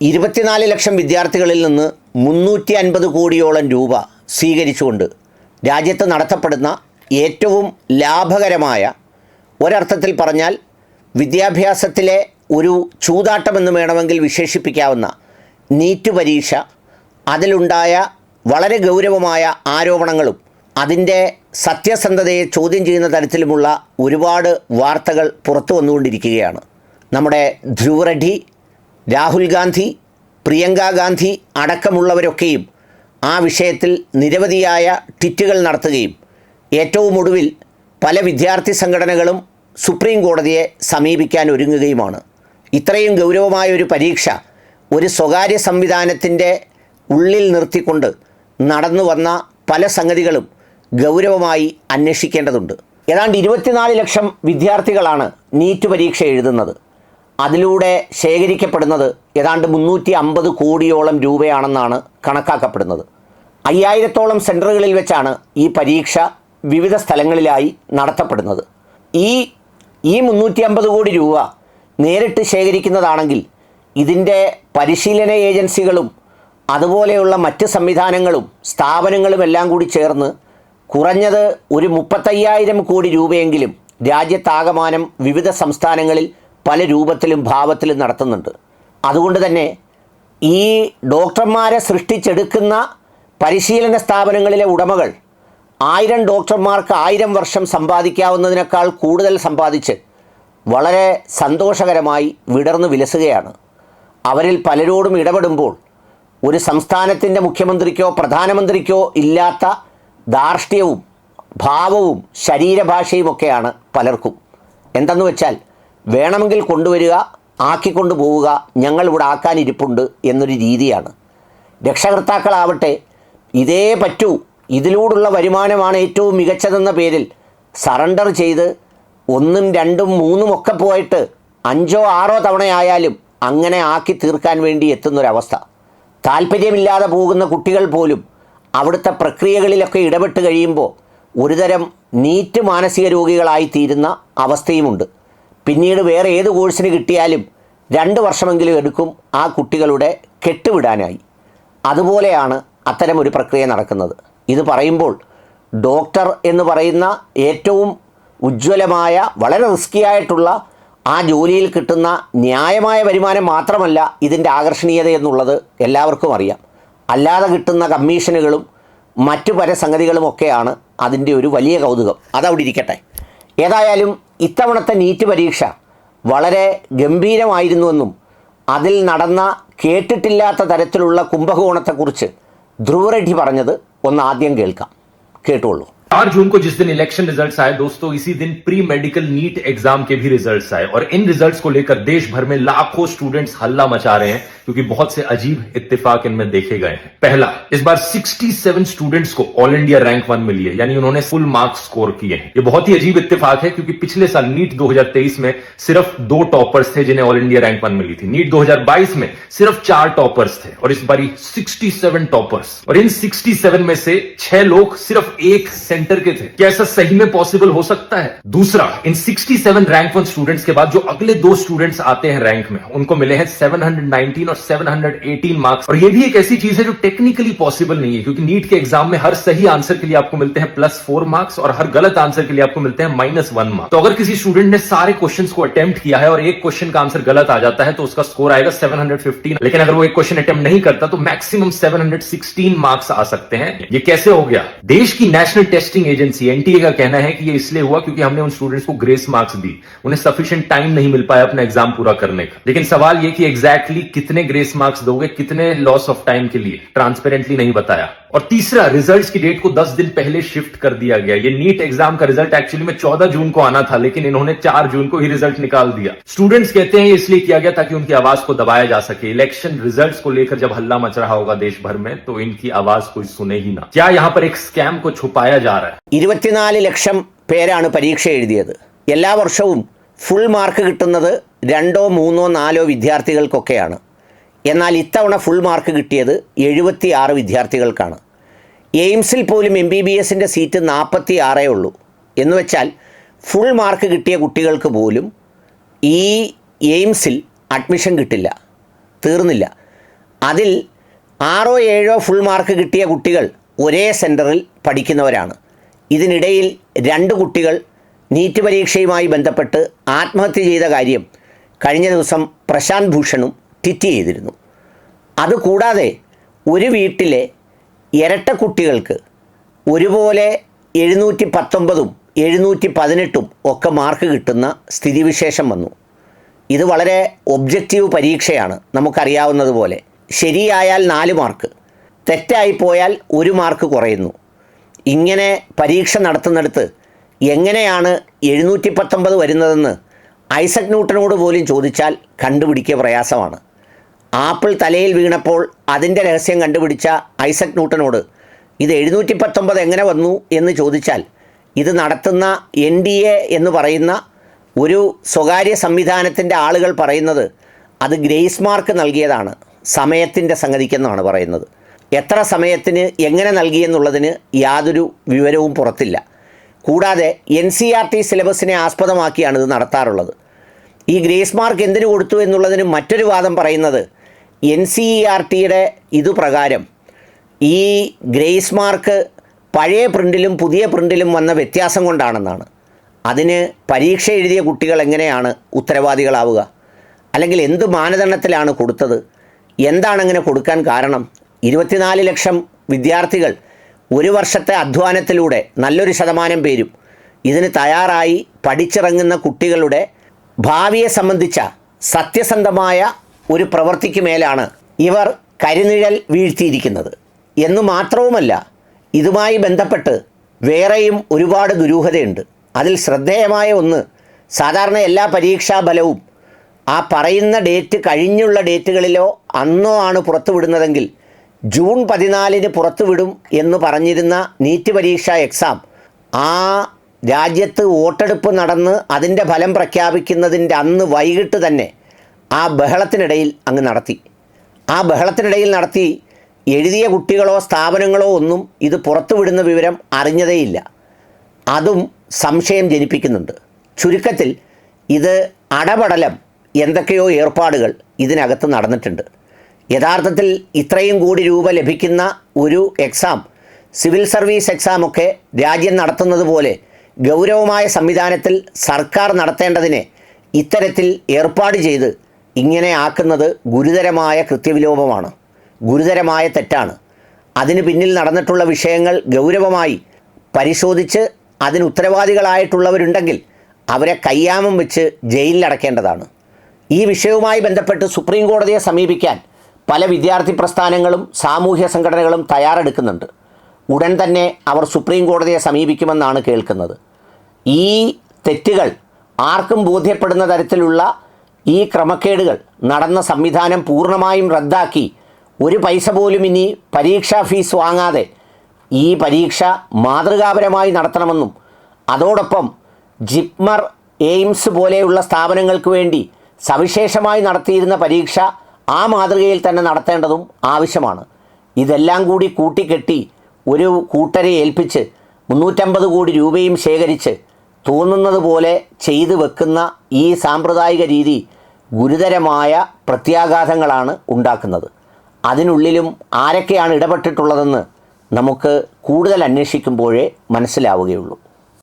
ഇരുപത്തിനാല് ലക്ഷം വിദ്യാർത്ഥികളിൽ നിന്ന് മുന്നൂറ്റി അൻപത് കോടിയോളം രൂപ സ്വീകരിച്ചുകൊണ്ട് രാജ്യത്ത് നടത്തപ്പെടുന്ന ഏറ്റവും ലാഭകരമായ ഒരർത്ഥത്തിൽ പറഞ്ഞാൽ വിദ്യാഭ്യാസത്തിലെ ഒരു ചൂതാട്ടമെന്ന് വേണമെങ്കിൽ വിശേഷിപ്പിക്കാവുന്ന നീറ്റ് പരീക്ഷ അതിലുണ്ടായ വളരെ ഗൗരവമായ ആരോപണങ്ങളും അതിന്റെ സത്യസന്ധതയെ ചോദ്യം ചെയ്യുന്ന തരത്തിലുമുള്ള ഒരുപാട് വാർത്തകൾ പുറത്തു വന്നുകൊണ്ടിരിക്കുകയാണ്. നമ്മുടെ ധ്രുവ റെഡ്ഡി രാഹുൽ ഗാന്ധി പ്രിയങ്ക ഗാന്ധി അടക്കമുള്ളവരൊക്കെയും ആ വിഷയത്തിൽ നിരവധിയായ ട്വിറ്റുകൾ നടത്തുകയും ഏറ്റവും ഒടുവിൽ പല വിദ്യാർത്ഥി സംഘടനകളും സുപ്രീം കോടതിയെ സമീപിക്കാൻ ഒരുങ്ങുകയുമാണ്. ഇത്രയും ഗൗരവമായ ഒരു പരീക്ഷ ഒരു സ്വകാര്യ സംവിധാനത്തിന്റെ ഉള്ളിൽ നിർത്തിക്കൊണ്ട് നടന്നു വന്ന പല സംഗതികളും ഗൗരവമായി അന്വേഷിക്കേണ്ടതുണ്ട്. ഏതാണ്ട് ഇരുപത്തിനാല് ലക്ഷം വിദ്യാർത്ഥികളാണ് നീറ്റ് പരീക്ഷ എഴുതുന്നത്. അതിലൂടെ ശേഖരിക്കപ്പെടുന്നത് ഏതാണ്ട് മുന്നൂറ്റി അമ്പത് കോടിയോളം രൂപയാണെന്നാണ് കണക്കാക്കപ്പെടുന്നത്. അയ്യായിരത്തോളം സെന്ററുകളിൽ വെച്ചാണ് ഈ പരീക്ഷ വിവിധ സ്ഥലങ്ങളിലായി നടത്തപ്പെടുന്നത്. ഈ ഈ മുന്നൂറ്റി അമ്പത് കോടി രൂപ നേരിട്ട് ശേഖരിക്കുന്നതാണെങ്കിൽ ഇതിന്റെ പരിശീലന ഏജൻസികളും അതുപോലെയുള്ള മറ്റ് സംവിധാനങ്ങളും സ്ഥാപനങ്ങളും എല്ലാം കൂടി ചേർന്ന് കുറഞ്ഞത് ഒരു മുപ്പത്തയ്യായിരം കോടി രൂപയെങ്കിലും രാജ്യത്താകമാനം വിവിധ സംസ്ഥാനങ്ങളിൽ പല രൂപത്തിലും ഭാവത്തിലും നടത്തുന്നുണ്ട്. അതുകൊണ്ട് തന്നെ ഈ ഡോക്ടർമാരെ സൃഷ്ടിച്ചെടുക്കുന്ന പരിശീലന സ്ഥാപനങ്ങളിലെ ഉടമകൾ ആയിരം ഡോക്ടർമാർക്ക് ആയിരം വർഷം സമ്പാദിക്കാവുന്നതിനേക്കാൾ കൂടുതൽ സമ്പാദിച്ച് വളരെ സന്തോഷകരമായി വിടർന്നു വിലസുകയാണ്. അവരിൽ പലരോടും ഇടപെടുമ്പോൾ ഒരു സംസ്ഥാനത്തിന്റെ മുഖ്യമന്ത്രിക്കോ പ്രധാനമന്ത്രിക്കോ ഇല്ലാത്ത ധാർഷ്ട്യവും ഭാവവും ശരീരഭാഷയുമൊക്കെയാണ് പലർക്കും. എന്തെന്ന് വെച്ചാൽ വേണമെങ്കിൽ കൊണ്ടുവരിക ആക്കിക്കൊണ്ടു പോവുക ഞങ്ങൾ ഇവിടെ ആക്കാനിരിപ്പുണ്ട് എന്നൊരു രീതിയാണ്. രക്ഷകർത്താക്കളാവട്ടെ ഇതേ പറ്റൂ. ഇതിലൂടുള്ള വരുമാനമാണ് ഏറ്റവും മികച്ചതെന്ന പേരിൽ സറണ്ടർ ചെയ്ത് ഒന്നും രണ്ടും മൂന്നും ഒക്കെ പോയിട്ട് അഞ്ചോ ആറോ തവണയായാലും അങ്ങനെ ആക്കി തീർക്കാൻ വേണ്ടി എത്തുന്നൊരവസ്ഥ. താല്പര്യമില്ലാതെ പോകുന്ന കുട്ടികൾ പോലും അവിടുത്തെ പ്രക്രിയകളിലൊക്കെ ഇടപെട്ട് കഴിയുമ്പോൾ ഒരുതരം നീറ്റ് മാനസിക രോഗികളായി തീരുന്ന അവസ്ഥയുമുണ്ട്. പിന്നീട് വേറെ ഏത് കോഴ്സിന് കിട്ടിയാലും രണ്ട് വർഷമെങ്കിലും എടുക്കും ആ കുട്ടികളുടെ കെട്ടുവിടാനായി. അതുപോലെയാണ് അത്തരമൊരു പ്രക്രിയ നടക്കുന്നത്. ഇത് പറയുമ്പോൾ ഡോക്ടർ എന്ന് പറയുന്ന ഏറ്റവും ഉജ്ജ്വലമായ വളരെ റിസ്കി ആയിട്ടുള്ള ആ ജോലിയിൽ കിട്ടുന്ന ന്യായമായ വരുമാനം മാത്രമല്ല ഇതിന്റെ ആകർഷണീയത എന്നുള്ളത് എല്ലാവർക്കും അറിയാം. അല്ലാതെ കിട്ടുന്ന കമ്മീഷനുകളും മറ്റു പല സംഗതികളുമൊക്കെയാണ് അതിന്റെ ഒരു വലിയ കൗതുകം. അതവിടെ ഇരിക്കട്ടെ. ഏതായാലും ഇത്തവണത്തെ നീറ്റ് പരീക്ഷ വളരെ ഗംഭീരമായിരുന്നുവെന്നും അതിൽ നടന്ന കേട്ടിട്ടില്ലാത്ത തരത്തിലുള്ള കുംഭകോണത്തെക്കുറിച്ച് ധ്രുവറെഡ്ഡി പറഞ്ഞത് ഒന്ന് ആദ്യം കേൾക്കാം. കേട്ടുള്ളൂ चार जून को जिस दिन इलेक्शन रिजल्ट्स आए, दोस्तों, इसी दिन प्री मेडिकल नीट एग्ज़ाम के भी रिजल्ट्स आए। और इन रिजल्ट्स को लेकर देश भर में लाखों स्टूडेंट्स हल्ला मचा रहे हैं, क्योंकि बहुत से अजीब इत्तेफाक इनमें देखे गए हैं। पहला, इस बार 67 स्टूडेंट्स को ऑल इंडिया रैंक वन मिली है, यानी उन्होंने फुल मार्क्स स्कोर किए हैं। ये बहुत ही अजीब इत्तेफाक है, क्योंकि पिछले साल नीट 2023 में सिर्फ़ दो टॉपर्स थे जिन्हें ऑल इंडिया रैंक वन मिली थी। नीट 2022 में सिर्फ़ चार टॉपर्स थे, और इस बारी 67 टॉपर्स और इन 67 में से छह लोग सिर्फ़ एक सेंटर के थे। क्या ऐसा सही में पॉसिबल हो सकता है? दूसरा इन 67 रैंक वन स्टूडेंट्स के बाद जो अगले दो स्टूडेंट्स आते हैं रैंक में, उनको मिले हैं 719 और 718 मार्क्स और ये भी एक ऐसी चीज़ है जो टेक्निकली पॉसिबल नहीं है, क्योंकि नीट के एग्ज़ाम में हर सही आंसर के लिए आपको मिलते हैं प्लस फोर मार्क्स और हर गलत आंसर के लिए आपको मिलते हैं माइनस वन मार्क्स तो अगर किसी स्टूडेंट ने सारे क्वेश्चन को अटेम्प्ट किया है और एक क्वेश्चन का आंसर गलत आ जाता है तो उसका स्कोर आएगा 715 लेकिन अगर वो एक क्वेश्चन अटेम्प्ट नहीं करता तो मैक्सिमम 716 मार्क्स आ सकते हैं। ये कैसे हो गया? देश की नेशनल टेस्टिंग एजेंसी एनटीए का कहना है कि ये इसलिए हुआ क्योंकि हमने उन स्टूडेंट्स को ग्रेस मार्क्स दी। उन्हें सफिशियंट टाइम नहीं मिल पाया अपना एग्ज़ाम पूरा करने का। लेकिन सवाल ये कि एग्जैक्टली exactly कितने ग्रेस मार्क्स दोगे, कितने लॉस ऑफ़ टाइम के लिए? ट्रांसपेरेंटली नहीं बताया। और तीसरा रिजल्ट्स की डेट को 10 दिन पहले शिफ्ट कर दिया गया ये नीट एग्जाम का रिजल्ट एक्चुअली में 14 जून को आना था लेकिन इन्होंने 4 जून को ही रिजल्ट निकाल दिया स्टूडेंट्स कहते हैं ये इसलिए किया गया ताकि उनकी आवाज को दबाया जा सके इलेक्शन रिजल्ट्स को लेकर जब हल्ला मच रहा होगा देश भर में तो इनकी आवाज कोई सुने ही ना क्या यहाँ पर एक स्कैम को छुपाया जा रहा है ഇരുപത്തിനാല് ലക്ഷം പേരാണ് പരീക്ഷ എഴുതിയത് എല്ലാ വർഷവും ഫുൾ മാർക്ക് കിട്ടുന്നത് രണ്ടോ മൂന്നോ നാലോ വിദ്യാർത്ഥികൾക്കൊക്കെയാണ് എന്നാൽ ഇത്തവണ ഫുൾ മാർക്ക് കിട്ടിയത് എഴുപത്തി ആറ് വിദ്യാർത്ഥികൾക്കാണ്. എയിംസിൽ പോലും എം ബി ബി എസിന്റെ സീറ്റ് നാൽപ്പത്തി ആറേ ഉള്ളൂ. എന്ന് വെച്ചാൽ ഫുൾ മാർക്ക് കിട്ടിയ കുട്ടികൾക്ക് പോലും ഈ എയിംസിൽ അഡ്മിഷൻ കിട്ടില്ല തീർന്നില്ല. അതിൽ ആറോ ഏഴോ ഫുൾ മാർക്ക് കിട്ടിയ കുട്ടികൾ ഒരേ സെന്ററിൽ പഠിക്കുന്നവരാണ്. ഇതിനിടയിൽ രണ്ട് കുട്ടികൾ നീറ്റ് പരീക്ഷയുമായി ബന്ധപ്പെട്ട് ആത്മഹത്യ ചെയ്ത കാര്യം കഴിഞ്ഞ ദിവസം പ്രശാന്ത് ഭൂഷണും ട്വിറ്റ് ചെയ്തിരുന്നു. അതുകൂടാതെ ഒരു വീട്ടിലെ ഇരട്ട കുട്ടികൾക്ക് ഒരുപോലെ എഴുന്നൂറ്റി പത്തൊമ്പതും എഴുന്നൂറ്റി പതിനെട്ടും ഒക്കെ മാർക്ക് കിട്ടുന്ന സ്ഥിതിവിശേഷം വന്നു. ഇത് വളരെ ഒബ്ജക്റ്റീവ് പരീക്ഷയാണ് നമുക്കറിയാവുന്നതുപോലെ ശരിയായാൽ നാല് മാർക്ക് തെറ്റായി പോയാൽ ഒരു മാർക്ക് കുറയുന്നു. ഇങ്ങനെ പരീക്ഷ നടത്തുന്നിടത്ത് എങ്ങനെയാണ് എഴുന്നൂറ്റി പത്തൊമ്പത് വരുന്നതെന്ന് ഐസക് ന്യൂട്ടനോട് പോലും ചോദിച്ചാൽ കണ്ടുപിടിക്കുക പ്രയാസമാണ്. ആപ്പിൾ തലയിൽ വീണപ്പോൾ അതിന്റെ രഹസ്യം കണ്ടുപിടിച്ച ഐസക് ന്യൂട്ടനോട് ഇത് എഴുന്നൂറ്റി പത്തൊമ്പത് എങ്ങനെ വന്നു? എന്ന് ചോദിച്ചാൽ ഇത് നടത്തുന്ന എൻ ഡി എ എന്ന് പറയുന്ന ഒരു സ്വകാര്യ സംവിധാനത്തിന്റെ ആളുകൾ പറയുന്നത് അത് ഗ്രേസ് മാർക്ക് നൽകിയതാണ് സമയത്തിന്റെ സംഗതിക്കെന്നാണ് പറയുന്നത്. എത്ര സമയത്തിന് എങ്ങനെ നൽകിയെന്നുള്ളതിന് യാതൊരു വിവരവും പുറത്തില്ല. കൂടാതെ എൻ സി ആർ ടി സിലബസിനെ ആസ്പദമാക്കിയാണ് ഇത് നടത്താറുള്ളത്. ഈ ഗ്രേസ് മാർക്ക് എന്തിനു കൊടുത്തു എന്നുള്ളതിന് മറ്റൊരു വാദം പറയുന്നത് എൻ സി ഇ ആർ ടിയുടെ ഇതുപ്രകാരം ഈ ഗ്രേസ് മാർക്ക് പഴയ പ്രിന്റിലും പുതിയ പ്രിന്റിലും വന്ന വ്യത്യാസം കൊണ്ടാണെന്നാണ്. അതിന് പരീക്ഷ എഴുതിയ കുട്ടികൾ എങ്ങനെയാണ് ഉത്തരവാദികളാവുക? അല്ലെങ്കിൽ എന്ത് മാനദണ്ഡത്തിലാണ് കൊടുത്തത്? എന്താണ് അങ്ങനെ കൊടുക്കാൻ കാരണം? ഇരുപത്തിനാല് ലക്ഷം വിദ്യാർത്ഥികൾ ഒരു വർഷത്തെ അധ്വാനത്തിലൂടെ നല്ലൊരു ശതമാനം പേരും ഇതിന് തയ്യാറായി പഠിച്ചിറങ്ങുന്ന കുട്ടികളുടെ ഭാവിയെ സംബന്ധിച്ച സത്യസന്ധമായ ഒരു പ്രവൃത്തിക്ക് മേലാണ് ഇവർ കരിനിഴൽ വീഴ്ത്തിയിരിക്കുന്നത്. എന്നു മാത്രവുമല്ല ഇതുമായി ബന്ധപ്പെട്ട് വേറെയും ഒരുപാട് ദുരൂഹതയുണ്ട്. അതിൽ ശ്രദ്ധേയമായ ഒന്ന് സാധാരണ എല്ലാ പരീക്ഷാ ഫലവും ആ പറയുന്ന ഡേറ്റ് കഴിഞ്ഞുള്ള ഡേറ്റുകളിലോ അന്നോ ആണ് പുറത്തുവിടുന്നതെങ്കിൽ ജൂൺ പതിനാലിന് പുറത്തുവിടും എന്ന് പറഞ്ഞിരുന്ന നീറ്റ് പരീക്ഷ എക്സാം ആ രാജ്യത്ത് വോട്ടെടുപ്പ് നടന്ന് അതിന്റെ ഫലം പ്രഖ്യാപിക്കുന്നതിന്റെ അന്ന് വൈകിട്ട് തന്നെ ആ ബഹളത്തിനിടയിൽ അങ്ങ് നടത്തി. ആ ബഹളത്തിനിടയിൽ നടത്തി എഴുതിയ കുട്ടികളോ സ്ഥാപനങ്ങളോ ഒന്നും ഇത് പുറത്തുവിടുന്ന വിവരം അറിഞ്ഞതേയില്ല. അതും സംശയം ജനിപ്പിക്കുന്നുണ്ട്. ചുരുക്കത്തിൽ ഇത് അടപടലം എന്തൊക്കെയോ ഏർപ്പാടുകൾ ഇതിനകത്ത് നടന്നിട്ടുണ്ട്. യഥാർത്ഥത്തിൽ ഇത്രയും കൂടി രൂപ ലഭിക്കുന്ന ഒരു എക്സാം സിവിൽ സർവീസ് എക്സാമൊക്കെ രാജ്യം നടത്തുന്നത് പോലെ ഗൗരവമായ സംവിധാനത്തിൽ സർക്കാർ നടത്തേണ്ടതിനെ ഇത്തരത്തിൽ ഏർപ്പാട് ചെയ്ത് ഇങ്ങനെ ആക്കുന്നത് ഗുരുതരമായ കൃത്യവിലോപമാണ് ഗുരുതരമായ തെറ്റാണ്. അതിന് പിന്നിൽ നടന്നിട്ടുള്ള വിഷയങ്ങൾ ഗൗരവമായി പരിശോധിച്ച് അതിന് ഉത്തരവാദികളായിട്ടുള്ളവരുണ്ടെങ്കിൽ അവരെ കയ്യാമം വെച്ച് ജയിലിലടക്കേണ്ടതാണ് ഈ വിഷയവുമായി ബന്ധപ്പെട്ട് സുപ്രീം കോടതിയെ സമീപിക്കാൻ പല വിദ്യാർത്ഥി പ്രസ്ഥാനങ്ങളും സാമൂഹ്യ സംഘടനകളും തയ്യാറെടുക്കുന്നുണ്ട്. ഉടൻ തന്നെ അവർ സുപ്രീം കോടതിയെ സമീപിക്കുമെന്നാണ് കേൾക്കുന്നത്. ഈ തെറ്റുകൾ ആർക്കും ബോധ്യപ്പെടുന്ന തരത്തിലുള്ള ഈ ക്രമക്കേടുകൾ നടന്ന സംവിധാനം പൂർണമായും റദ്ദാക്കി. ഒരു പൈസ പോലും ഇനി പരീക്ഷാ ഫീസ് വാങ്ങാതെ ഈ പരീക്ഷ മാതൃകാപരമായി നടത്തണമെന്നും അതോടൊപ്പം ജിപ്മർ എയിംസ് പോലെയുള്ള സ്ഥാപനങ്ങൾക്ക് വേണ്ടി സവിശേഷമായി നടത്തിയിരുന്ന പരീക്ഷ ആ മാതൃകയിൽ തന്നെ നടത്തേണ്ടതും ആവശ്യമാണ്. ഇതെല്ലാം കൂടി കൂട്ടിക്കെട്ടി ഒരു കൂട്ടരെ ഏൽപ്പിച്ച് മുന്നൂറ്റമ്പത് കോടി രൂപയും ശേഖരിച്ച് തോന്നുന്നത് പോലെ ചെയ്തു വെക്കുന്ന ഈ സാമ്പ്രദായിക രീതി ഗുരുതരമായ പ്രത്യാഘാതങ്ങളാണ് ഉണ്ടാക്കുന്നത്. അതിനുള്ളിലും ആരൊക്കെയാണ് ഇടപെട്ടിട്ടുള്ളതെന്ന് നമുക്ക് കൂടുതൽ അന്വേഷിക്കുമ്പോഴേ മനസ്സിലാവുകയുള്ളൂ.